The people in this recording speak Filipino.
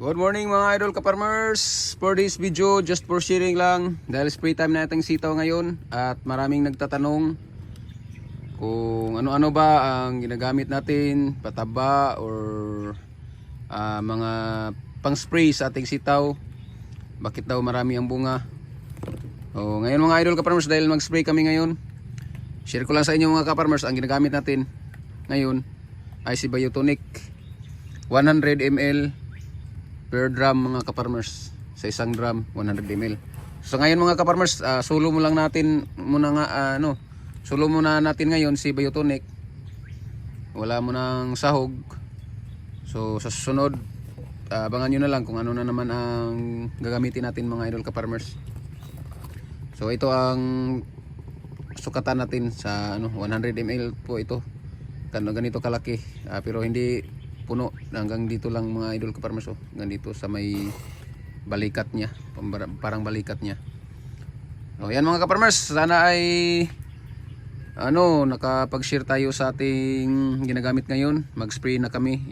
Good morning mga idol ka-farmers. For this video, just for sharing lang. Dahil spray time natin sitaw ngayon at maraming nagtatanong kung ano-ano ba ang ginagamit natin, pataba or ah, mga pang-spray sa ating sitaw. Bakit daw marami ang bunga? O, ngayon mga idol ka-farmers dahil mag-spray kami ngayon. Share ko lang sa inyo mga ka-farmers ang ginagamit natin ngayon ay si Biotonic 100 ml per drum mga kaparmers sa isang drum 100 ml so ngayon mga kaparmers ah, solo mo lang natin muna nga ah, ano solo muna natin ngayon si Biotonic. Wala mo ng sahog. So sa susunod ah, abangan nyo na lang kung ano na naman ang gagamitin natin mga idol kaparmers so ito ang sukatan natin sa ano 100 ml po ito. Ganito kalaki. Ah, pero hindi puno. Hanggang dito lang mga idol kaparmas oh. hanggang dito sa may balikat niya. Parang balikat niya. Oh yan mga kaparmas sana ay ano nakapag-share tayo sa ating ginagamit ngayon. Mag-spray na kami